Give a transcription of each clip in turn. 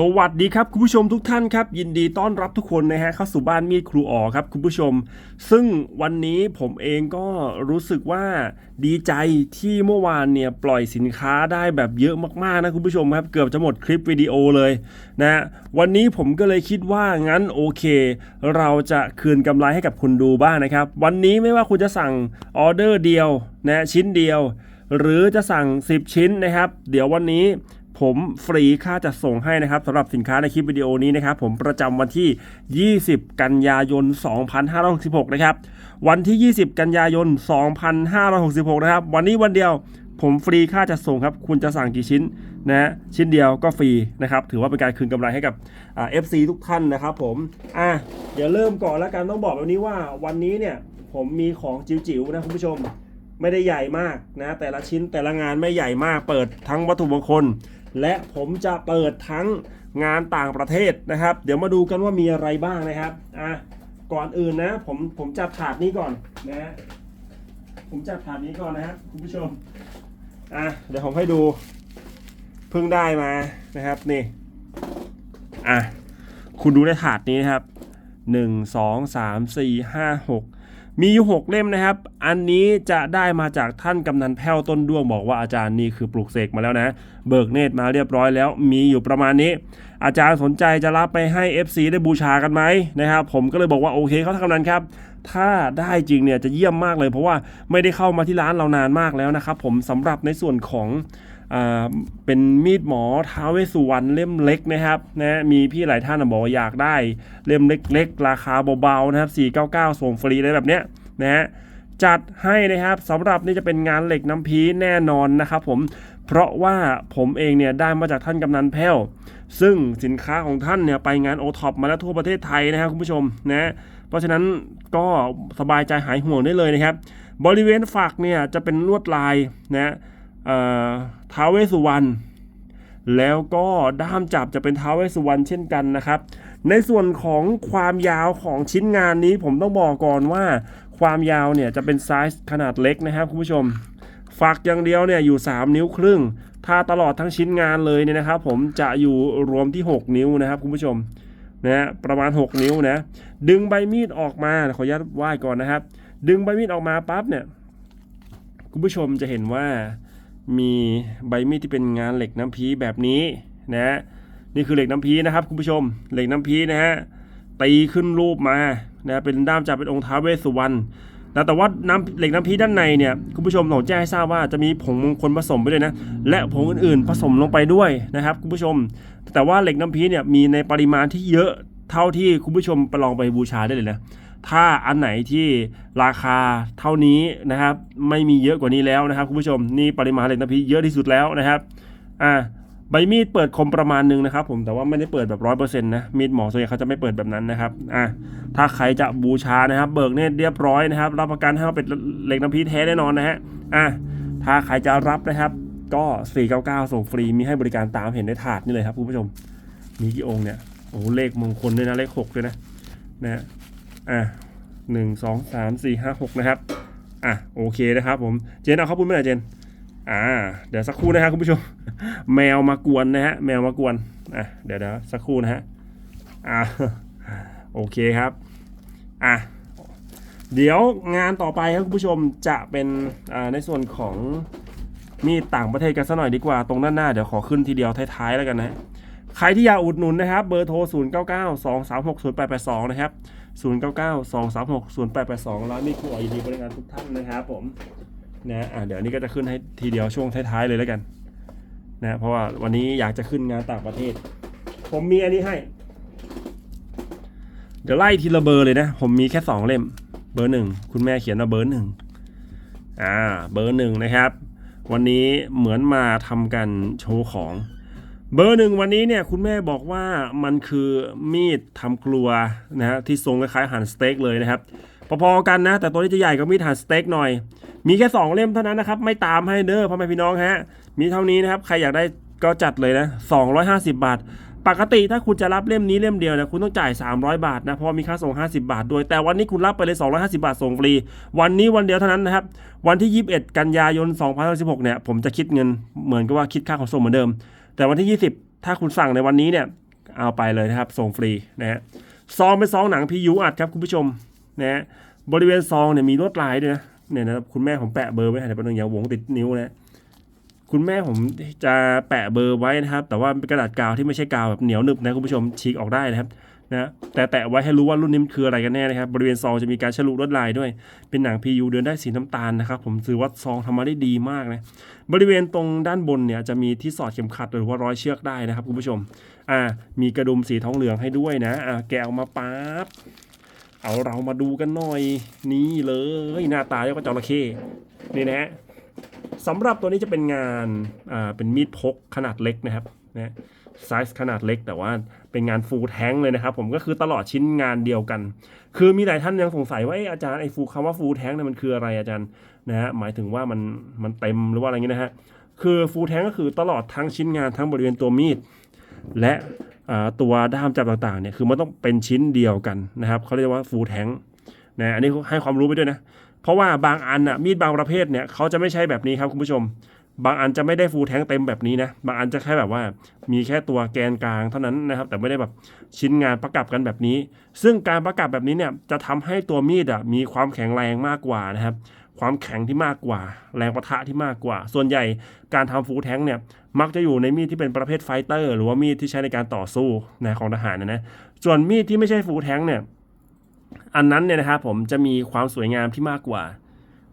สวัสดีครับคุณผู้ชมทุกท่านครับ ยินดีต้อนรับทุกคนนะฮะเข้าสู่บ้านมีดครูอ๋อครับคุณผู้ชม ซึ่งวันนี้ผมเองก็รู้สึกว่าดีใจที่เมื่อวานเนี่ยปล่อยสินค้าได้แบบเยอะมากๆนะคุณผู้ชมครับ เกือบจะหมดคลิปวิดีโอเลยนะฮะวันนี้ผมก็เลยคิดว่างั้นโอเค เราจะคืนกำไรให้กับคุณดูบ้างนะครับ วันนี้ไม่ว่าคุณจะสั่งออเดอร์เดียวนะชิ้นเดียวหรือจะสั่ง 10 ชิ้นนะครับ เดี๋ยววันนี้ ผมฟรีค่าจัดส่งให้นะครับสำหรับสินค้าในคลิปวิดีโอนี้นะครับผมประจำวันที่ 20 กันยายน 2566 นะครับ วันที่ 20 กันยายน 2566 นะครับ วันนี้วันเดียวผมฟรีค่าจัดส่งครับ คุณจะสั่งกี่ชิ้นนะชิ้นเดียวก็ฟรีนะครับ ถือว่าเป็นการคืนกำไรให้กับเอ่า FC ทุกท่านนะครับผมอะเดี๋ยวเริ่มก่อนแล้วกันต้องบอกแบบนี้ว่าวันนี้เนี่ยผมมีของจิ๋วๆนะคุณผู้ชมไม่ได้ใหญ่มากนะแต่ละชิ้นแต่ละงานไม่ใหญ่มากเปิดทั้งวัตถุมงคล และผมจะเปิดทั้งงานต่างประเทศนะครับ เดี๋ยวมาดูกันว่ามีอะไรบ้างนะครับอะก่อนอื่นนะผมผมจับถาดนี้ก่อนนะผมจับถาดนี้ก่อนนะครับคุณผู้ชมอะเดี๋ยวผมให้ดูเพิ่งได้มานะครับนี่อะคุณดูในถาดนี้นะครับหนึ่งสองสามสี่ห้าหก มีอยู่หกเล่มนะครับ อันนี้จะได้มาจากท่านกำนันแพ้วต้นด้วงบอกว่าอาจารย์นี่คือปลูกเสกมาแล้วนะ เบิกเนตรมาเรียบร้อยแล้ว มีอยู่ประมาณนี้ อาจารย์สนใจจะรับไปให้ FC ได้บูชากันไหมนะครับ ผมก็เลยบอกว่าโอเคเขาทำกำนันครับ ถ้าได้จริงเนี่ยจะเยี่ยมมากเลย เพราะว่าไม่ได้เข้ามาที่ร้านเรานานมากแล้วนะครับ ผมสำหรับในส่วนของ เป็นมีดหมอท้าเวสุวรรณเล่มเล็กนะครับนะมีพี่หลายท่านบอกว่าอยากได้เล่มเล็กๆ ราคาเบาๆนะครับ 499 ส่งฟรีอะไรแบบเนี้ยนะฮะจัดให้นะครับสำหรับนี่จะเป็นงานเหล็กน้ำพีแน่นอนนะครับผมเพราะว่าผมเองเนี่ยได้มาจากท่านกำนันแพ้ว ซึ่งสินค้าของท่านเนี่ยไปงานโอท็อปมาแล้วทั่วประเทศไทยนะครับคุณผู้ชมนะเพราะฉะนั้นก็สบายใจหายห่วงได้เลยนะครับ บริเวณฝักเนี่ยจะเป็นลวดลายนะ ท้าวเวสุวรรณแล้วก็ด้ามจับจะเป็นท้าวเวสุวรรณเช่นกันนะครับ ในส่วนของความยาวของชิ้นงานนี้ผมต้องบอกก่อนว่า ความยาวเนี่ยจะเป็นไซส์ขนาดเล็กนะครับคุณผู้ชม ฝักอย่างเดียวเนี่ยอยู่ 3 นิ้วครึ่ง ถ้าตลอดทั้งชิ้นงานเลยเนี่ยนะครับ ผมจะอยู่รวมที่ 6 นิ้วนะครับคุณผู้ชมนะประมาณ 6 นิ้วนะ ดึงใบมีดออกมาขออนุญาตไหว้ก่อนนะครับ ดึงใบมีดออกมาปั๊บเนี่ยคุณผู้ชมจะเห็นว่า มีใบมีดที่เป็นงานเหล็กน้ำพีแบบนี้นะฮะนี่คือเหล็กน้ำพีนะครับคุณผู้ชมเหล็กน้ำพีนะฮะตีขึ้นรูปมานะเป็นด้ามจับเป็นองค์ท้าเวสสุวรรณนะแต่ว่าน้ำเหล็กน้ำพีด้านในเนี่ยคุณผู้ชมผมแจ้งให้ทราบว่าจะมีผงมงคลผสมไปด้วยนะและผงอื่นๆผสมลงไปด้วยนะครับคุณผู้ชม แต่ว่าเหล็กน้ำพีเนี่ยมีในปริมาณที่เยอะเท่าที่คุณผู้ชมไปลองไปบูชาได้เลยนะ ถ้าอันไหนที่ราคาเท่านี้นะครับ ไม่มีเยอะกว่านี้แล้วนะครับ คุณผู้ชมนี่ปริมาณเหล็กน้ำพีเยอะที่สุดแล้วนะครับอ่าใบมีดเปิดคมประมาณหนึงนะครับ ผมแต่ว่าไม่ได้เปิดแบบร้อยเปอร์เซ็นต์นะมีดหมอส่วนใหญ่เขาจะไม่เปิดแบบนั้นนะครับอ่าถ้าใครจะบูชานะครับ เบิกเนตรเรียบร้อยนะครับ รับประกันให้ว่าเป็นเหล็กน้ำพีแท้แน่นอนนะฮะอ่าถ้าใครจะรับนะครับ ก็ 499 ส่งฟรีมีให้บริการตามเห็นในถาดนี่เลยครับคุณผู้ชม มีกี่องค์เนี่ยโอ้เลขมงคลด้วยนะเลขหกด้วยนะนะ อะหนึ่งสองสามสี่ห้าหกนะครับ อะโอเคนะครับผม เจนเอาข้าวปุ้นไปไหนอยเจน อ่า เดี๋ยวสักครู่นะครับคุณผู้ชม แมวมากวนนะฮะ แมวมากวน อะเดี๋ยวเดี๋ยวสักครู่นะฮะ อ่าโอเคครับ อะเดี๋ยวงานต่อไปครับคุณผู้ชมจะเป็นอ่าในส่วนของมีต่างประเทศกันสักหน่อยดีกว่าตรงด้านหน้าเดี๋ยวขอขึ้นทีเดียวท้ายๆแล้วกันนะฮะใครที่อยากอุดหนุนนะครับ เบอร์โทร 0 9 9 2 3 6 0 8 8 2 นะครับ 0 9 9 2 3 6 0 8 8 2 ร้านมีครัวยินดีบริการทุกท่านนะครับผมนะอะเดี๋ยวนี้ก็จะขึ้นให้ทีเดียวช่วงท้ายๆเลยแล้วกันนะเพราะว่าวันนี้อยากจะขึ้นงานต่างประเทศ ผมมีอันนี้ให้ เดี๋ยวไล่ทีละเบอร์เลยนะ ผมมีแค่สองเล่ม เบอร์หนึ่งคุณแม่เขียนมาเบอร์หนึ่งอ่าเบอร์หนึ่งนะครับ วันนี้เหมือนมาทำกันโชว์ของ เบอร์หนึ่งวันนี้เนี่ยคุณแม่บอกว่ามันคือมีดทำครัวนะฮะที่ทรงคล้ายๆหั่นสเต็กเลยนะครับพอๆกันนะ แต่ตัวนี้จะใหญ่กว่ามีดหั่นสเต็กหน่อย มีแค่ 2 เล่มเท่านั้นนะครับ ไม่ตามให้เด้อพ่อแม่พี่น้องฮะมีเท่านี้นะครับ ใครอยากได้ก็จัดเลยนะ 250 บาท ปกติถ้าคุณจะรับเล่มนี้เล่มเดียวนะคุณต้องจ่าย 300 บาทนะเพราะมีค่าส่ง 50 บาทด้วยแต่วันนี้คุณรับไปเลย 250 บาทส่งฟรี วันนี้วันเดียวเท่านั้นนะครับวันที่ 21 กันยายน 2016เนี่ยผมจะคิดเงินเหมือนกับว่าคิดค่าขนส่งเหมือนเดิม แต่วันที่ 20 ถ้าคุณสั่งในวันนี้เนี่ยเอาไปเลยนะครับส่งฟรีนะฮะซองเป็นซองหนังพียูอัดครับคุณผู้ชมนะฮะบริเวณซองเนี่ยมีลวดลายด้วยนะเนี่ยนะครับคุณแม่ผมแปะเบอร์ไว้ให้เดี๋ยวเป็นอย่างวงติดนิ้วนะคุณแม่ผมจะแปะเบอร์ไว้นะครับ แต่ว่าเป็นกระดาษกาวที่ไม่ใช่กาวแบบเหนียวหนึบนะคุณผู้ชมฉีกออกได้นะครับ นะแต่แตะไว้ให้รู้ว่ารุ่นนี้มันคืออะไรกันแน่นะครับ บริเวณซองจะมีการฉลุลวดลายด้วย เป็นหนัง PU เดินได้สีน้ำตาลนะครับ ผมถือว่าซองทำมาได้ดีมากนะ บริเวณตรงด้านบนเนี่ยจะมีที่สอดเข็มขัดหรือว่าร้อยเชือกได้นะครับคุณผู้ชม อ่า มีกระดุมสีทองเหลืองให้ด้วยนะ อ่า แกะออกมาปั๊บ เอาเรามาดูกันหน่อย นี่เลย หน้าตาเรียกว่าจระเข้ นี่นะฮะสำหรับตัวนี้จะเป็นงาน อ่า เป็นมีดพกขนาดเล็กนะครับ นะ ไซส์ขนาดเล็ก แต่ว่าเป็นงานฟูลแทงเลยนะครับ ผมก็คือตลอดชิ้นงานเดียวกัน คือมีหลายท่านยังสงสัยว่าเอ๊ะอาจารย์ไอ้ฟูคำว่าฟูลแทงเนี่ยมันคืออะไรอาจารย์นะฮะหมายถึงว่ามันมันเต็มหรือว่าอะไรเงี้ยนะฮะคือฟูลแทงก็คือตลอดทั้งชิ้นงานทั้งบริเวณตัวมีด และตัวด้ามจับต่างๆเนี่ยคือมันต้องเป็นชิ้นเดียวกันนะครับเขาเรียกว่าฟูลแทงนะอันนี้ให้ความรู้ไปด้วยนะเพราะว่าบางอันอะมีดบางประเภทเนี่ยเขาจะไม่ใช่แบบนี้ครับคุณผู้ชม บางอันจะไม่ได้ฟูลแทงเต็มแบบนี้นะ บางอันจะแค่แบบว่า มีแค่ตัวแกนกลางเท่านั้นนะครับ แต่ไม่ได้แบบชิ้นงานประกับกันแบบนี้ ซึ่งการประกับแบบนี้เนี่ยจะทำให้ตัวมีดอะมีความแข็งแรงมากกว่านะครับ ความแข็งที่มากกว่า แรงประทะที่มากกว่า ส่วนใหญ่การทำฟูลแทงเนี่ยมักจะอยู่ในมีดที่เป็นประเภทไฟเตอร์ หรือว่ามีดที่ใช้ในการต่อสู้นะของทหารนะนะ ส่วนมีดที่ไม่ใช่ฟูลแทงเนี่ย อันนั้นเนี่ยนะครับผมจะมีความสวยงามที่มากกว่า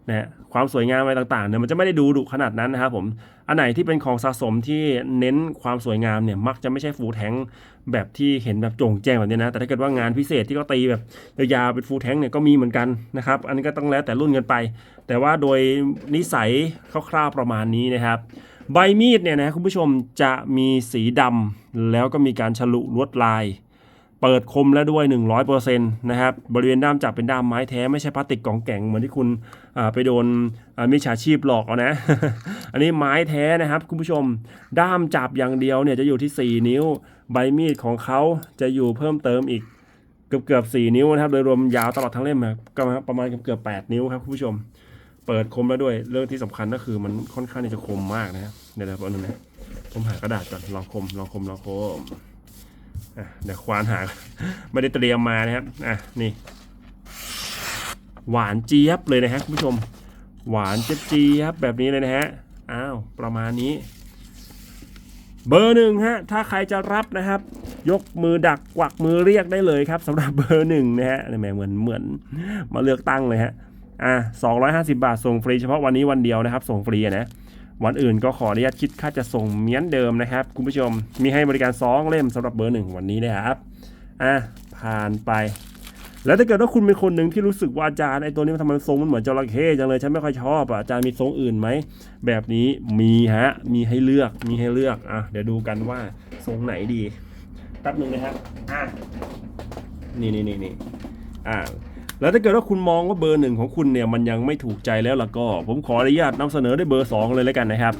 นะความสวยงามอะไรต่างๆเนี่ยมันจะไม่ได้ดูดุขนาดนั้นนะครับผมอันไหนที่เป็นของสะสมที่เน้นความสวยงามเนี่ยมักจะไม่ใช่ฟูแทงแบบที่เห็นแบบโจ่งแจ้งแบบนี้นะ แต่ถ้าเกิดว่างานพิเศษที่เขาตีแบบยาวๆเป็นฟูแทงเนี่ยก็มีเหมือนกันนะครับ อันนี้ก็ต้องแล้วแต่รุ่นกันไป แต่ว่าโดยนิสัยคร่าวๆประมาณนี้นะครับ ใบมีดเนี่ยนะคุณผู้ชมจะมีสีดำแล้วก็มีการฉลุลวดลาย เปิดคมแล้วด้วย 100%นะครับบริเวณด้ามจับเป็นด้ามไม้แท้ไม่ใช่พลาสติกกล่องแก่งเหมือนที่คุณไปโดนมิจฉาชีพหลอกเอานะ อันนี้ไม้แท้นะครับคุณผู้ชม ด้ามจับอย่างเดียวเนี่ยจะอยู่ที่ 4 นิ้ว ใบมีดของเขาจะอยู่เพิ่มเติมอีกเกือบเกือบๆ4นิ้วนะครับโดยรวมยาวตลอดทั้งเล่มก็ประมาณเกือบเกือบ8นิ้วครับคุณผู้ชม เปิดคมแล้วด้วยเรื่องที่สำคัญก็คือมันค่อนข้างที่จะคมมากนะครับเดี๋ยวเดี๋ยวแป๊บนึงนะผมหากระดาษก่อนลองคมลองคมลองคมอะ เดี๋ยวควานหา ไม่ได้เตรียมมานะครับอะนี่ หวานเจี๊ยบเลยนะฮะคุณผู้ชม หวานเจี๊ยบเจี๊ยบแบบนี้เลยนะฮะอ้าวประมาณนี้ เบอร์หนึ่งฮะถ้าใครจะรับนะครับ ยกมือดักกวักมือเรียกได้เลยครับสำหรับเบอร์หนึ่งนะฮะแหมเหมือนเหมือนมาเลือกตั้งเลยฮะอะ250 บาทส่งฟรีเฉพาะวันนี้วันเดียวนะครับ ส่งฟรีอะนะ วันอื่นก็ขออนุญาตคิดค่าจะส่งเหมือนเดิมนะครับ คุณผู้ชมมีให้บริการสองเล่มสำหรับเบอร์หนึ่งวันนี้นะครับอะผ่านไป แล้วถ้าเกิดว่าคุณเป็นคนหนึ่งที่รู้สึกว่าอาจารย์ไอ้ตัวนี้มันทำไมทรงมันเหมือนจระเข้จังเลยฉันไม่ค่อยชอบอะอาจารย์มีทรงอื่นไหมแบบนี้มีฮะมีให้เลือกมีให้เลือกอะเดี๋ยวดูกันว่าทรงไหนดีแป๊บหนึ่งนะครับอะนี่นี่นี่นี่อะ แล้วถ้าเกิดว่าคุณมองว่าเบอร์หนึ่งของคุณเนี่ยมันยังไม่ถูกใจแล้วล่ะก็ ผมขออนุญาตนำเสนอด้วยเบอร์สองเลยแล้วกันนะครับ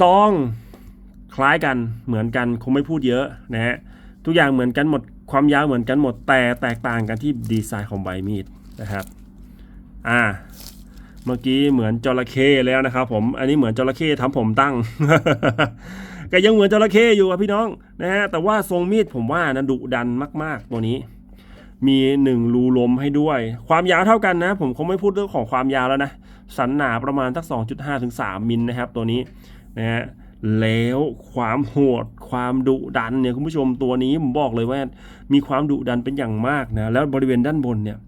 ซองคล้ายกันเหมือนกันคงไม่พูดเยอะนะฮะทุกอย่างเหมือนกันหมดความยาวเหมือนกันหมดแต่แตกต่างกันที่ดีไซน์ของใบมีดนะครับอ่าเมื่อกี้เหมือนจระเข้แล้วนะครับผมอันนี้เหมือนจระเข้ทำผมตั้งก็ยังเหมือนจระเข้อยู่อะพี่น้องนะฮะแต่ว่าทรงมีดผมว่านะดุดันมาก ๆ ตัวนี้ มีหนึ่งรูลมให้ด้วย ความยาวเท่ากันนะ ผมคงไม่พูดเรื่องของความยาวแล้วนะ สันหนาประมาณสัก2.5ถึง3มิลนะครับตัวนี้นะฮะ แล้วความโหดความดุดันเนี่ยคุณผู้ชมตัวนี้ผมบอกเลยว่ามีความดุดันเป็นอย่างมากนะแล้วบริเวณด้านบนเนี่ย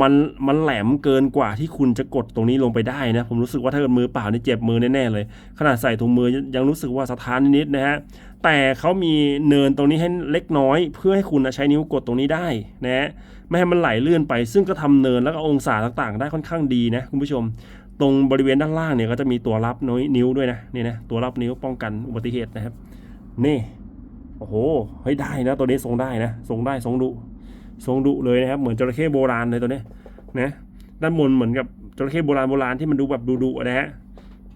มันมันแหลมเกินกว่าที่คุณจะกดตรงนี้ลงไปได้นะ ผมรู้สึกว่าถ้าเกิดมือเปล่านี่เจ็บมือแน่ๆเลย ขนาดใส่ถุงมือยังรู้สึกว่าสะท้านนิดๆนะฮะแต่เขามีเนินตรงนี้ให้เล็กน้อย เพื่อให้คุณใช้นิ้วกดตรงนี้ได้นะฮะไม่ให้มันไหลเลื่อนไป ซึ่งก็ทำเนินแล้วก็องศาต่างๆ ได้ค่อนข้างดีนะคุณผู้ชม ตรงบริเวณด้านล่างเนี่ยก็จะมีตัวรับน้อยนิ้วด้วยนะนี่นะตัวรับนิ้วป้องกันอุบัติเหตุนะครับ นี่โอ้โหเฮ้ยได้นะตัวนี้ทรงได้นะทรงได้ทรงดุทรงดุเลยนะครับ เหมือนจระเข้โบราณเลยตัวนี้นะด้านบนเหมือนกับจระเข้โบราณโบราณที่มันดูแบบดุๆนะฮะ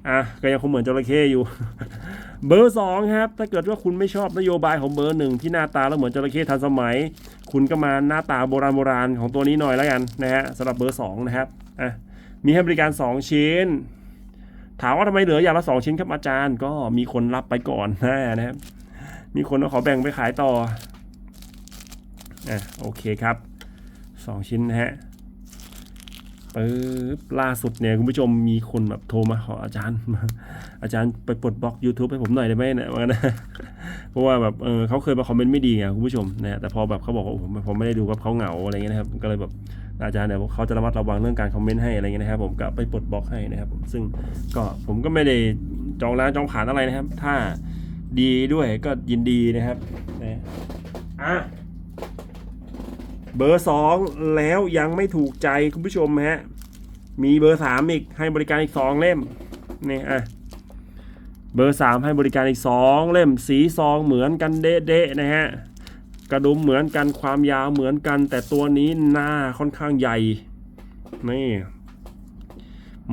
อะก็ยังคงเหมือนจระเข้อยู่ เบอร์สองครับ ถ้าเกิดว่าคุณไม่ชอบนโยบายของเบอร์หนึ่งที่หน้าตาแล้วเหมือนจระเข้ทันสมัย คุณก็มาหน้าตาโบราณโบราณของตัวนี้หน่อยแล้วกันนะฮะสำหรับเบอร์สองนะครับอะ มีให้บริการ 2 ชิ้น ถามว่าทำไมเหลืออย่างละ 2 ชิ้นครับอาจารย์ ก็มีคนรับไปก่อนนะครับ มีคนขอแบ่งไปขายต่ออะโอเคครับสองชิ้นนะฮะปึ๊บล่าสุดเนี่ยคุณผู้ชมมีคนแบบโทรมาขออาจารย์ อาจารย์ไปปลดบล็อก YouTube ให้ผมหน่อยได้ไหมเนี่ยว่านะเพราะว่าแบบเออเขาเคยมาคอมเมนต์ไม่ดีไงคุณผู้ชมนะแต่พอแบบเขาบอกว่าผมผมไม่ได้ดูว่าเขาเหงาอะไรเงี้ยนะครับ ก็เลยแบบ อาจารย์เนี่ยเขาจะระมัดระวังเรื่องการคอมเมนต์ให้อะไรเงี้ยนะครับผมก็ไปปลดบล็อกให้นะครับผมซึ่งก็ผมก็ไม่ได้จองร้านจองผ่านอะไรนะครับ ถ้าดีด้วยก็ยินดีนะครับนะอะเบอร์สองแล้วยังไม่ถูกใจคุณผู้ชมฮะมีเบอร์สามอีกให้บริการอีกสองเล่มนี่อะเบอร์3ให้บริการอีก2เล่มสีซองเหมือนกันเดะๆนะฮะ กระดุมเหมือนกันความยาวเหมือนกัน แต่ตัวนี้หน้าค่อนข้างใหญ่นี่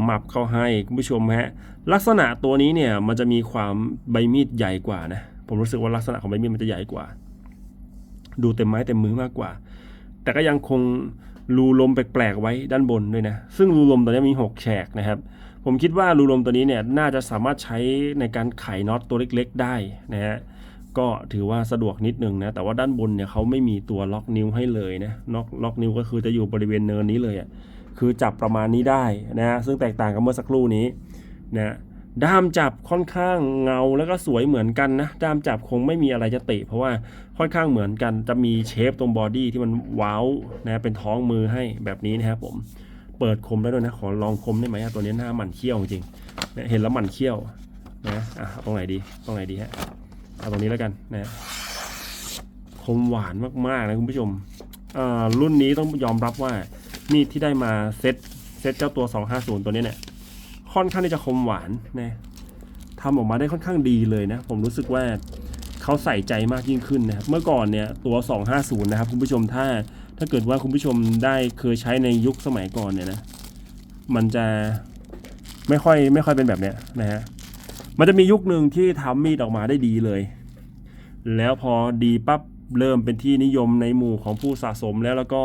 หมับเข้าให้คุณผู้ชมฮะลักษณะตัวนี้เนี่ยมันจะมีความใบมีดใหญ่กว่านะผมรู้สึกว่าลักษณะของใบมีดมันจะใหญ่กว่า ดูเต็มไม้เต็มมือมากกว่า แต่ก็ยังคงรูลมแปลกๆไว้ด้านบนด้วยนะ ซึ่งรูลมตัวนี้มี 6 แฉกนะครับ ผมคิดว่ารูลมตัวนี้เนี่ยน่าจะสามารถใช้ในการไขน็อตตัวเล็ก ๆ ได้นะฮะ ก็ถือว่าสะดวกนิดนึงนะ แต่ว่าด้านบนเนี่ยเขาไม่มีตัวล็อกนิ้วให้เลยนะล็อกล็อกนิ้วก็คือจะอยู่บริเวณเนินนี้เลยอะ่ะคือจับประมาณนี้ได้นะซึ่งแตกต่างกับเมื่อสักครู่นี้นะด้ามจับค่อนข้างเงาแล้วก็สวยเหมือนกันนะด้ามจับคงไม่มีอะไรจะติเพราะว่าค่อนข้างเหมือนกันจะมีเชฟตรงบอดี้ที่มันว้าวนะเป็นท้องมือให้แบบนี้นะครับผมเปิดคมได้ด้วยนะขอลองคมได้ไหมตัวนี้หน้าหมันเขี้ยวจริงเนี่ยเห็นแล้วหมันเขี้ยวนะอะตรงไหนดีตรงไหนดีฮะ เอาตรงนี้แล้วกันนะคมหวานมากๆนะคุณผู้ชมอ่ารุ่นนี้ต้องยอมรับว่ามีดที่ได้มาเซตเซตเจ้าตัว 250 ตัวนี้เนี่ยค่อนข้างที่จะคมหวานนะทำออกมาได้ค่อนข้างดีเลยนะ ผมรู้สึกว่าเขาใส่ใจมากยิ่งขึ้นนะครับเมื่อก่อนเนี่ยตัว 250 นะครับคุณผู้ชมถ้าถ้าเกิดว่าคุณผู้ชมได้เคยใช้ในยุคสมัยก่อนเนี่ยนะมันจะไม่ค่อยไม่ค่อยเป็นแบบเนี้ยนะฮะ มันจะมียุคหนึ่งที่ทำมีดออกมาได้ดีเลย แล้วพอดีปั๊บเริ่มเป็นที่นิยมในหมู่ของผู้สะสมแล้วแล้วก็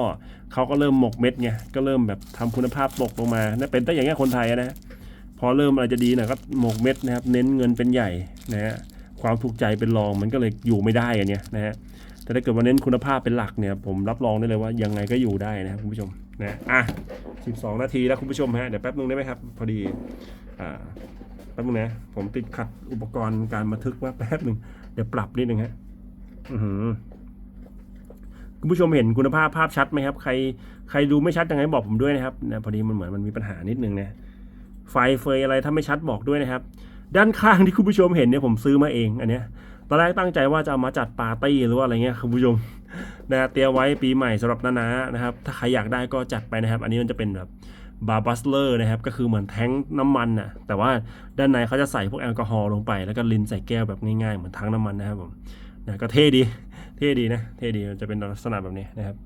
เขาก็เริ่มหมกเม็ดไงก็เริ่มแบบทำคุณภาพตกลงมานะเป็นแต่อย่างเงี้ยคนไทยนะพอเริ่มอะไรจะดีหน่อยก็หมกเม็ดนะครับ เน้นเงินเป็นใหญ่นะฮะความถูกใจเป็นรองมันก็เลยอยู่ไม่ได้กันเนี่ยนะฮะแต่ถ้าเกิดว่าเน้นคุณภาพเป็นหลักเนี่ยผมรับรองได้เลยว่ายังไงก็อยู่ได้นะครับคุณผู้ชมนะอะ 12 นาทีแล้วคุณผู้ชมฮะเดี๋ยวแป๊บนึงได้ไหมครับ พอดีอ่า แป๊บนึงนะ ผมติดขัดอุปกรณ์การบันทึกว่าแป๊บหนึ่งเดี๋ยวปรับนิดนึงฮะคุณผู้ชมเห็นคุณภาพภาพชัดไหมครับ ใครใครดูไม่ชัดยังไงบอกผมด้วยนะครับนะพอดีมันเหมือนมันมีปัญหานิดนึงนะไฟเฟยอะไรถ้าไม่ชัดบอกด้วยนะครับ ด้านข้างที่คุณผู้ชมเห็นเนี่ยผมซื้อมาเองอันเนี้ยตอนแรกตั้งใจว่าจะเอามาจัดปาร์ตี้หรือว่าอะไรเงี้ยคุณผู้ชมนะเตรียมไว้ปีใหม่สำหรับนานานะครับ ถ้าใครอยากได้ก็จัดไปนะครับ อันนี้มันจะเป็นแบบ บาร์บัสเลอร์นะครับ ก็คือเหมือนแท้งน้ำมันน่ะ แต่ว่าด้านในเขาจะใส่พวกแอลกอฮอล์ลงไปแล้วก็ลินใส่แก้วแบบง่ายๆ เหมือนทั้งน้ำมันนะครับผมนะก็เท่ดี เท่ดีนะ เท่ดีมันจะเป็นลักษณะแบบนี้นะครับ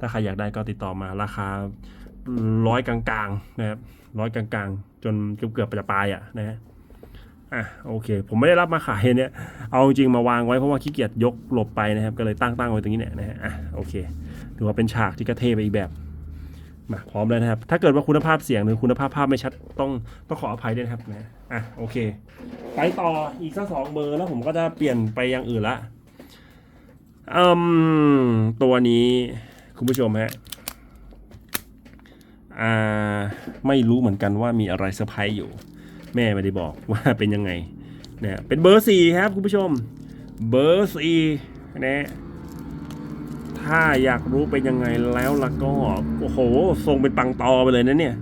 ถ้าใครอยากได้ก็ติดต่อมาราคาร้อยกลางๆนะครับร้อยกลางๆ จนเกือบๆจะปลายอะนะฮะอะโอเค ผมไม่ได้รับมาขายเนี่ยเอาจริงๆมาวางไว้เพราะว่าขี้เกียจยกหลบไปนะครับ ก็เลยตั้งตั้งไว้ตรงนี้เนี่ยนะฮะอะโอเคถือว่าเป็นฉากที่กระเทไปอีกแบบ มาพร้อมแล้วนะครับ ถ้าเกิดว่าคุณภาพเสียงหรือคุณภาพภาพไม่ชัดต้องต้องขออภัยด้วยนะครับนะอะโอเค ไปต่ออีกสักสองเบอร์แล้วผมก็จะเปลี่ยนไปอย่างอื่นละอืมตัวนี้คุณผู้ชมฮะอ่าไม่รู้เหมือนกันว่ามีอะไรเซอร์ไพรส์อยู่ แม่ไม่ได้บอกว่าเป็นยังไงเนี่ยเป็นเบอร์สี่ครับคุณผู้ชม เบอร์สี่นะ ถ้าอยากรู้เป็นยังไงแล้วล่ะก็ โอ้โห ทรงเป็นปังตอไปเลยนะเนี่ย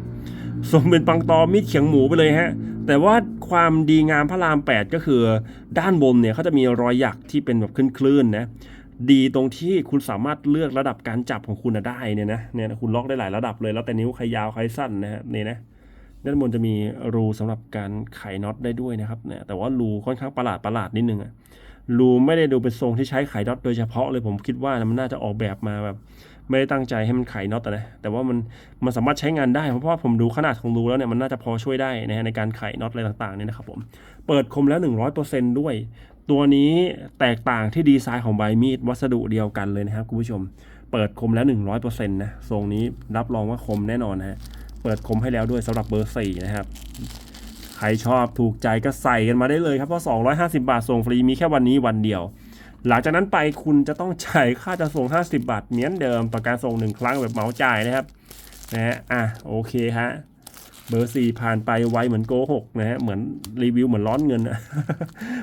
ทรงเป็นปังตอมีดเขียงหมูไปเลยฮะ แต่ว่าความดีงามพระราม 8 ก็คือด้านบนเนี่ยเขาจะมีรอยหยักที่เป็นแบบคลื่นๆนะ ดีตรงที่คุณสามารถเลือกระดับการจับของคุณได้เนี่ยนะเนี่ยคุณล็อกได้หลายระดับเลย แล้วแต่นิ้วใครยาวใครสั้นนะฮะนี่นะด้านบนจะมีรูสำหรับการไขน็อตได้ด้วยนะครับเนี่ยแต่ว่ารูค่อนข้างประหลาดประหลาดนิดนึงอะ รูไม่ได้ดูเป็นทรงที่ใช้ไขน็อตโดยเฉพาะเลยผมคิดว่ามันน่าจะออกแบบมาแบบ ไม่ได้ตั้งใจให้มันไขน็อตนะแต่ว่ามันมันสามารถใช้งานได้เพราะว่าผมดูขนาดของรูแล้วเนี่ยมันน่าจะพอช่วยได้นะฮะในการไขน็อตอะไรต่างๆเนี่ยนะครับผมเปิดคมแล้ว 100%ด้วย ตัวนี้แตกต่างที่ดีไซน์ของใบมีดวัสดุเดียวกันเลยนะครับคุณผู้ชม เปิดคมแล้ว 100%นะทรงนี้รับรองว่าคมแน่นอนนะฮะเปิดคมให้แล้วด้วยสำหรับเบอร์4นะครับ ใครชอบถูกใจก็ใส่กันมาได้เลยครับ เพราะ 250 บาทส่งฟรีมีแค่วันนี้วันเดียว หลังจากนั้นไปคุณจะต้องจ่ายค่าจะส่ง 50 บาทเหมือนเดิมประกันส่งหนึ่งครั้งแบบเหมาจ่ายนะครับนะฮะอะโอเคฮะเบอร์สี่ผ่านไปไวเหมือนโกหกนะฮะเหมือนรีวิวเหมือนร้อนเงินอะ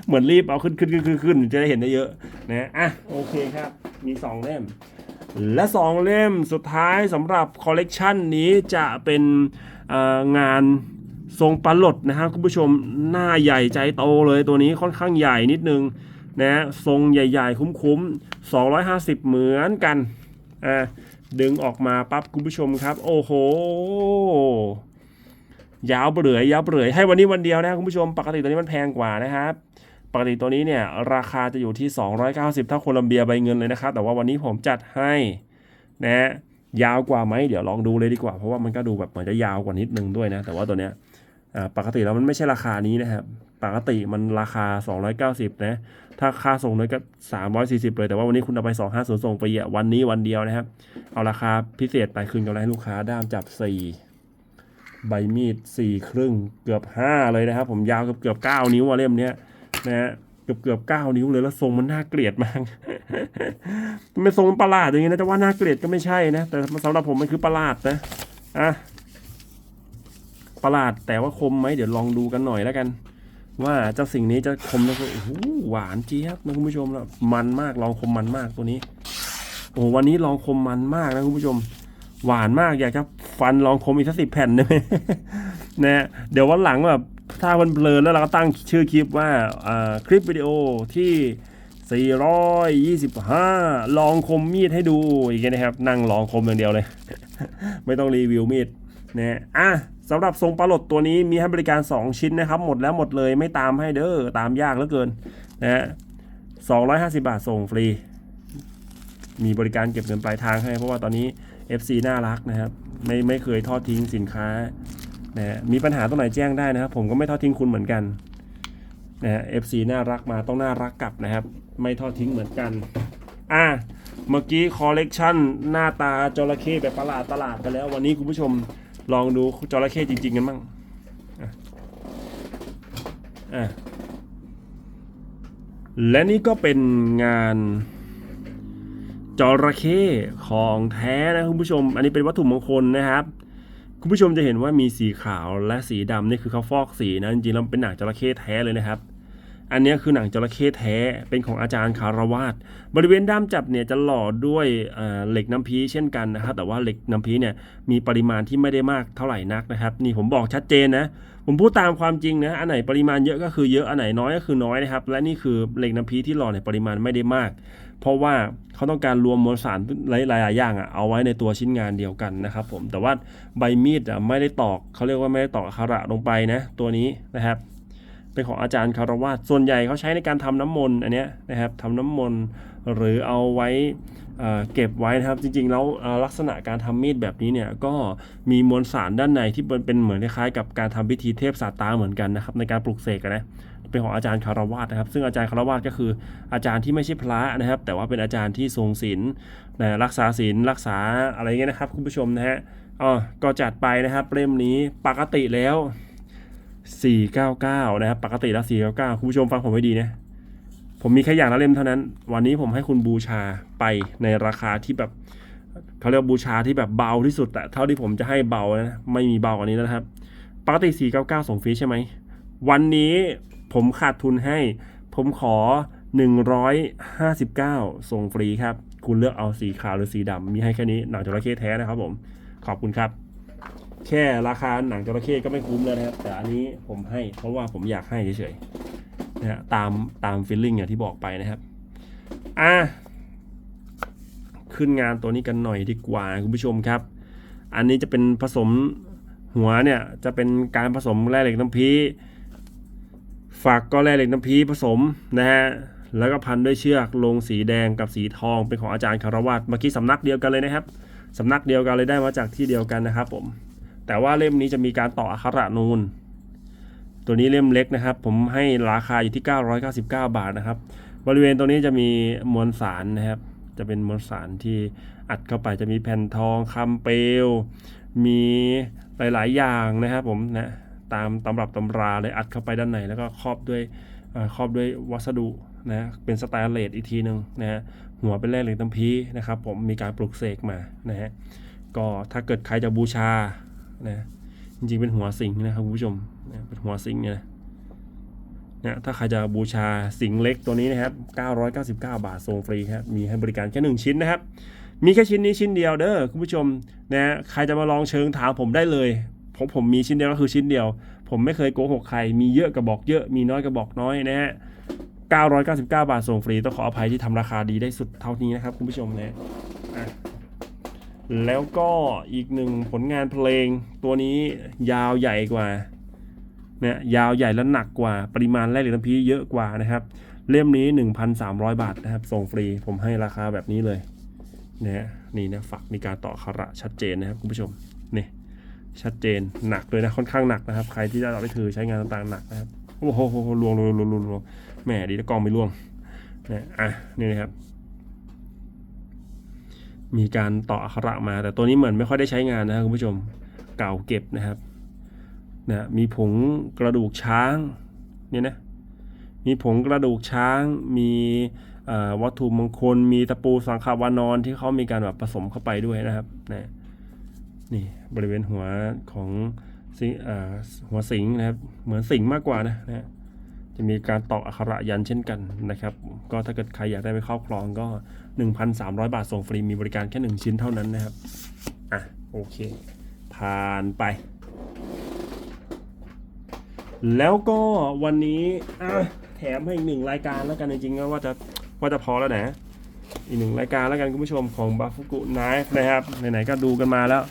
เหมือนรีบเอาขึ้นขึ้นขึ้นขึ้นขึ้นจะได้เห็นได้เยอะนะอะโอเคครับมีสองเล่ม และสองเล่มสุดท้ายสำหรับคอลเลกชันนี้จะเป็นงาน ทรงปลาหลดนะฮะคุณผู้ชมหน้าใหญ่ใจโตเลยตัวนี้ค่อนข้างใหญ่นิดนึงนะฮะทรงใหญ่ๆ คุ้มๆ 250 เหมือนกันอ่าดึงออกมาปั๊บคุณผู้ชมครับ โอ้โห ยาวเปลือยยาวเปลือยให้วันนี้วันเดียวนะคุณผู้ชมปกติตัวนี้มันแพงกว่านะครับปกติตัวนี้เนี่ยราคาจะอยู่ที่ 290ถ้าโคลัมเบียใบเงินเลยนะครับ แต่ว่าวันนี้ผมจัดให้นะฮะยาวกว่าไหมเดี๋ยวลองดูเลยดีกว่า เพราะว่ามันก็ดูแบบเหมือนจะยาวกว่านิดนึงด้วยนะ แต่ว่าตัวเนี้ย ปกติแล้วมันไม่ใช่ราคานี้นะครับ ปกติมันราคา 290 นะ ถ้าค่าส่งเลยก็ 340 เลย แต่ว่าวันนี้คุณเอาไป 250 ส่งไปอะวันนี้วันเดียวนะครับ เอาราคาพิเศษไปคืนกำไรให้ลูกค้า ด้ามจับ 4 ใบมีดสี่ครึ่ง เกือบห้าเลยนะครับ ผมยาวเกือบเกือบเก้านิ้วอะเล่มเนี้ยนะฮะเกือบเกือบเก้านิ้วเลยแล้วทรงมันน่าเกลียดมากมันเป็นทรงมันประหลาดอย่างงี้นะแต่ว่าน่าเกลียดก็ไม่ใช่นะ แต่สำหรับผมมันคือประหลาดนะ อะ ประหลาดแต่ว่าคมไหมเดี๋ยวลองดูกันหน่อยแล้วกัน ว่าเจ้าสิ่งนี้จะคมแล้วก็โอ้โหหวานเจี๊ยบนะคุณผู้ชมแล้วมันมากลองคมมันมากตัวนี้โอ้วันนี้ลองคมมันมากนะคุณผู้ชม หวานมากอยากจะฟันลองคมอีกสักสิบแผ่นได้ไหมนะเดี๋ยววันหลังแบบถ้ามันเพลินแล้วเราก็ตั้งชื่อคลิปว่าคลิปวิดีโอที่425 ลองคมมีดให้ดูอย่างเงี้ยนะครับ นั่งลองคมอย่างเดียวเลย ไม่ต้องรีวิวมีดนะอะ สำหรับทรงปลาหลดตัวนี้มีให้บริการ 2 ชิ้นนะครับ หมดแล้วหมดเลยไม่ตามให้เด้อตามยากเหลือเกินนะฮะ250บาทส่งฟรี มีบริการเก็บเงินปลายทางให้ เพราะว่าตอนนี้ FC น่ารักนะครับ ไม่ไม่เคยทอดทิ้งสินค้านะมีปัญหาตรงไหนแจ้งได้นะครับ ผมก็ไม่ทอดทิ้งคุณเหมือนกันนะฮะ FC น่ารักมาต้องน่ารักกลับนะครับ ไม่ทอดทิ้งเหมือนกันอะเมื่อกี้คอลเลกชันหน้าตาจระเข้แบบประหลาดตลาดกันแล้ว วันนี้คุณผู้ชม ลองดูจระเข้จริง ๆ กันบ้างและนี่ก็เป็นงานจระเข้ของแท้นะคุณผู้ชม อันนี้เป็นวัตถุมงคลนะครับ คุณผู้ชมจะเห็นว่ามีสีขาวและสีดำนี่คือเขาฟอกสีนะจริงๆแล้วเป็นหนังจระเข้แท้เลยนะครับ อันนี้คือหนังจระเข้แท้เป็นของอาจารย์คารวาสบริเวณด้ามจับเนี่ยจะหล่อด้วยเหล็กน้ำพีเช่นกันนะครับแต่ว่าเหล็กน้ำพีเนี่ยมีปริมาณที่ไม่ได้มากเท่าไหร่นักนะครับ นี่ผมบอกชัดเจนนะผมพูดตามความจริงนะอันไหนปริมาณเยอะก็คือเยอะอันไหนน้อยก็คือน้อยนะครับ และนี่คือเหล็กน้ำพีที่หล่อในปริมาณไม่ได้มาก เพราะว่าเขาต้องการรวมมวลสารหลายๆอย่างอะเอาไว้ในตัวชิ้นงานเดียวกันนะครับ ผมแต่ว่าใบมีดอะไม่ได้ตอกเขาเรียกว่าไม่ได้ตอกอักขระลงไปนะ ตัวนี้นะครับ เป็นของอาจารย์คารวาสส่วนใหญ่เขาใช้ในการทำน้ำมนต์อันเนี้ยนะครับทำน้ำมนต์หรือเอาไว้เก็บไว้นะครับ จริงๆแล้วลักษณะการทำมีดแบบนี้เนี่ยก็มีมวลสารด้านในที่เป็นเหมือนคล้ายๆกับการทำพิธีเทพสาตาเหมือนกันนะครับในการปลุกเสกนะเป็นของอาจารย์คารวาสนะครับ ซึ่งอาจารย์คารวาสก็คืออาจารย์ที่ไม่ใช่พระนะครับ แต่ว่าเป็นอาจารย์ที่ทรงศีลนะรักษาศีลรักษาอะไรเงี้ยนะครับ คุณผู้ชมนะฮะอ๋อก็จัดไปนะครับเล่มนี้ปกติแล้ว 499 นะครับ ปกติแล้ว 499 คุณผู้ชมฟังผมให้ดีนะ ผมมีแค่อย่างละเล่มเท่านั้น วันนี้ผมให้คุณบูชาไปในราคาที่แบบเขาเรียกบูชาที่แบบเบาที่สุดอะเท่าที่ผมจะให้เบานะ ไม่มีเบากว่านี้แล้วนะครับ ปกติ 499 ส่งฟรีใช่ไหม วันนี้ผมขาดทุนให้ ผมขอ 159 ส่งฟรีครับ คุณเลือกเอาสีขาวหรือสีดำ มีให้แค่นี้ หนังจระเข้แท้นะครับผม ขอบคุณครับ แค่ราคาหนังจระเข้ก็ไม่คุ้มแล้วนะครับ แต่อันนี้ผมให้เพราะว่าผมอยากให้เฉยๆนะฮะตามตามฟีลลิ่งอย่างที่บอกไปนะครับ อะขึ้นงานตัวนี้กันหน่อยดีกว่าคุณผู้ชมครับ อันนี้จะเป็นผสมหัวเนี่ยจะเป็นการผสมแร่เหล็กน้ำพีฝักก็แร่เหล็กน้ำพีผสมนะฮะแล้วก็พันด้วยเชือกลงสีแดงกับสีทองเป็นของอาจารย์คารวาสเมื่อกี้สำนักเดียวกันเลยนะครับสำนักเดียวกันเลยได้มาจากที่เดียวกันนะครับผม แต่ว่าเล่มนี้จะมีการต่ออักขระนูน ตัวนี้เล่มเล็กนะครับ ผมให้ราคาอยู่ที่ 999 บาทนะครับ บริเวณตัวนี้จะมีมวลสารนะครับ จะเป็นมวลสารที่อัดเข้าไปจะมีแผ่นทองคำเปลว มีหลาย ๆ อย่างนะครับผมนะตามตำรับตำราเลยอัดเข้าไปด้านในแล้วก็ครอบด้วยครอบด้วยวัสดุนะเป็นสแตนเลสอีกทีหนึ่งนะฮะหัวเป็นแร่เหล็กน้ำพีนะครับผมมีการปลูกเสกมานะฮะก็ถ้าเกิดใครจะบูชา นะจริงๆเป็นหัวสิงห์นะครับคุณผู้ชมนะเป็นหัวสิงห์เนี่ยนะนะถ้าใครจะบูชาสิงห์เล็กตัวนี้นะครับ 999 บาทส่งฟรีครับมีให้บริการแค่หนึ่งชิ้นนะครับ มีแค่ชิ้นนี้ชิ้นเดียวเด้อคุณผู้ชมนะฮะใครจะมาลองเชิงถามผมได้เลยผมผมมีชิ้นเดียวก็คือชิ้นเดียว ผมไม่เคยโกหกใคร มีเยอะก็บอกเยอะ มีน้อยก็บอกน้อยนะฮะ 999 บาทส่งฟรี ต้องขออภัยที่ทำราคาดีได้สุดเท่านี้นะครับคุณผู้ชมนะะ แล้วก็อีกหนึ่งผลงานเพลง ตัวนี้ยาวใหญ่กว่านะยาวใหญ่และหนักกว่าปริมาณแร่เหล็กน้ำพีเยอะกว่านะครับ เล่มนี้ 1,300 บาทนะครับ ส่งฟรีผมให้ราคาแบบนี้เลยนะฮะนี่นะฝักมีการต่ออักขระชัดเจนนะครับคุณผู้ชมนี่ชัดเจนหนักเลยนะค่อนข้างหนักนะครับ ใครที่จะเอาไปถือใช้งานต่างๆหนักนะครับโอ้โหหโหลวงลวงลวงลวงลวงแหมดีนะกล้องไม่ล่วงนะอะนี่นะครับ มีการต่ออักขระมา แต่ตัวนี้เหมือนไม่ค่อยได้ใช้งานนะครับคุณผู้ชมเก่าเก็บนะครับนะมีผงกระดูกช้างเนี่ยนะมีผงกระดูกช้าง มีวัตถุมงคล มีตะปูสังขาวานอนที่เขามีการแบบผสมเข้าไปด้วยนะครับนะนี่บริเวณหัวของอหัวสิงนะครับเหมือนสิงมากกว่านะนะ จะมีการตอกอักขระยันเช่นกันนะครับ ก็ถ้าเกิดใครอยากได้ไปครอบครองก็ 1,300 บาทส่งฟรีมีบริการแค่ 1 ชิ้นเท่านั้นนะครับ อะ โอเค ผ่านไป แล้วก็วันนี้แถมให้อีกหนึ่งรายการแล้วกันจริงๆก็ว่าจะว่าจะพอแล้วนะ อีกหนึ่งรายการแล้วกันคุณผู้ชมของบาฟุกุไนฟ์นะครับไหนๆก็ดูกันมาแล้ว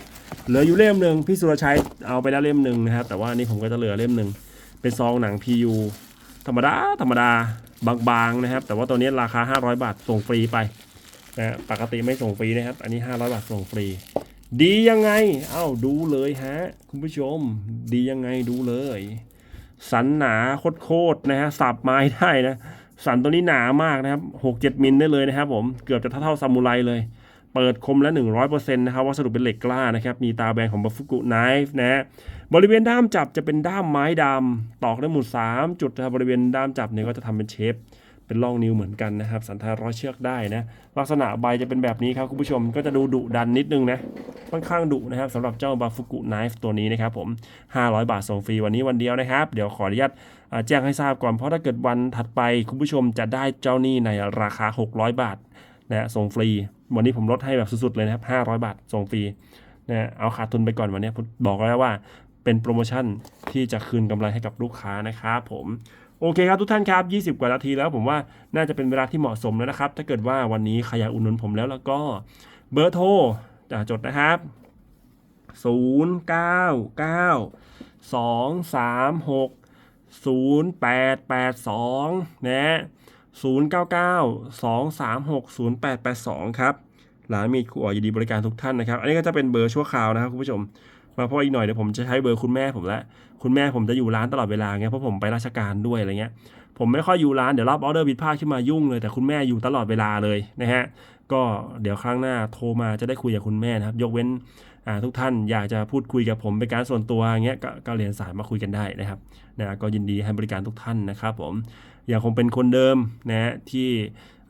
เหลืออยู่เล่มหนึ่งพี่สุรชัยเอาไปแล้วเล่มหนึ่งนะครับ แต่ว่านนี้ผมก็จะเหลือเล่มหนึ่งเป็นซองหนัง PU ธรรมดาธรรมดาบางๆนะครับ แต่ว่าตัวนี้ราคา 500 บาทส่งฟรีไปนะฮะปกติไม่ส่งฟรีนะครับ อันนี้ 500 บาทส่งฟรี ดียังไง เอ้าดูเลยฮะ คุณผู้ชม ดียังไงดูเลย สันหนาโคตรๆนะฮะสับไม้ได้นะ สันตัวนี้หนามากนะครับหกเจ็ดมิลได้เลยนะครับผม เกือบจะเท่าๆซามูไรเลย เปิดคมแล้ว100%นะครับวัสดุเป็นเหล็กกล้านะครับมีตาแบนของบัฟฟุกุไนฟ์นะบริเวณด้ามจับจะเป็นด้ามไม้ดำตอกได้หมุด3จุดนะครับบริเวณด้ามจับเนี่ยก็จะทำเป็นเชฟเป็นร่องนิ้วเหมือนกันนะครับ สันทาร้อยเชือกได้นะ ลักษณะใบจะเป็นแบบนี้ครับคุณผู้ชมก็จะดูดุดันนิดนึงนะ ค่อนข้างดุนะครับสำหรับเจ้าบาฟุกุไนฟ์ตัวนี้นะครับผม 500 บาทส่งฟรีวันนี้วันเดียวนะครับ เดี๋ยวขออนุญาตแจ้งให้ทราบก่อนเพราะถ้าเกิดวันถัดไปคุณผู้ชมจะได้เจ้านี่ในราคา 600 บาทนะส่งฟรี วันนี้ผมลดให้แบบสุดๆเลยนะครับ500บาทส่งฟรีนะเอาขาดทุนไปก่อนวันนี้ผมบอกแล้วว่าเป็นโปรโมชั่นที่จะคืนกำไรให้กับลูกค้านะครับผมโอเคครับทุกท่านครับ 20 กว่านาทีแล้วผมว่าน่าจะเป็นเวลาที่เหมาะสมแล้วนะครับ ถ้าเกิดว่าวันนี้ใครอยากอุดหนุนผมแล้วแล้วก็เบอร์โทรอ่าจดนะครับ 0 9 9 2 3 6 0 8 8 2 นะ 0 9 9 2 3 6 0 8 8 2 ครับร้านมีดครูอ๋อยินดีบริการทุกท่านนะครับ อันนี้ก็จะเป็นเบอร์ชั่วคราวนะครับคุณผู้ชม มาเพราะอีกหน่อยเดี๋ยวผมจะใช้เบอร์คุณแม่ผมละ คุณแม่ผมจะอยู่ร้านตลอดเวลาไงเพราะผมไปราชการด้วยอะไรเงี้ย ผมไม่ค่อยอยู่ร้านเดี๋ยวรับออเดอร์ผิดพลาดขึ้นมายุ่งเลยแต่คุณแม่อยู่ตลอดเวลาเลยนะฮะ ก็เดี๋ยวครั้งหน้าโทรมาจะได้คุยกับคุณแม่นะครับ ยกเว้นอ่าทุกท่านอยากจะพูดคุยกับผมเป็นการส่วนตัวอย่างเงี้ยก็ก็เรียนสายมาคุยกันได้นะครับนะก็ยินดีให้บริการทุกท่านนะครับผม ยังคงเป็นคนเดิมนะฮะที่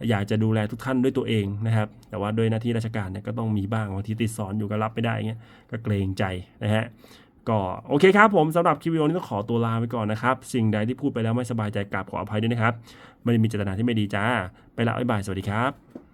อยากจะดูแลทุกท่านด้วยตัวเองนะครับ แต่ว่าด้วยหน้าที่ราชการเนี่ยก็ต้องมีบ้างบางทีติดสอนอยู่ก็รับไม่ได้เงี้ยก็เกรงใจนะฮะก็โอเคครับผมสำหรับคลิปวิดีโอนี้ต้องขอตัวลาไปก่อนนะครับ สิ่งใดที่พูดไปแล้วไม่สบายใจกราบขออภัยด้วยนะครับ ไม่ได้มีเจตนาที่ไม่ดีจ้า ไปละบ๊ายบายสวัสดีครับ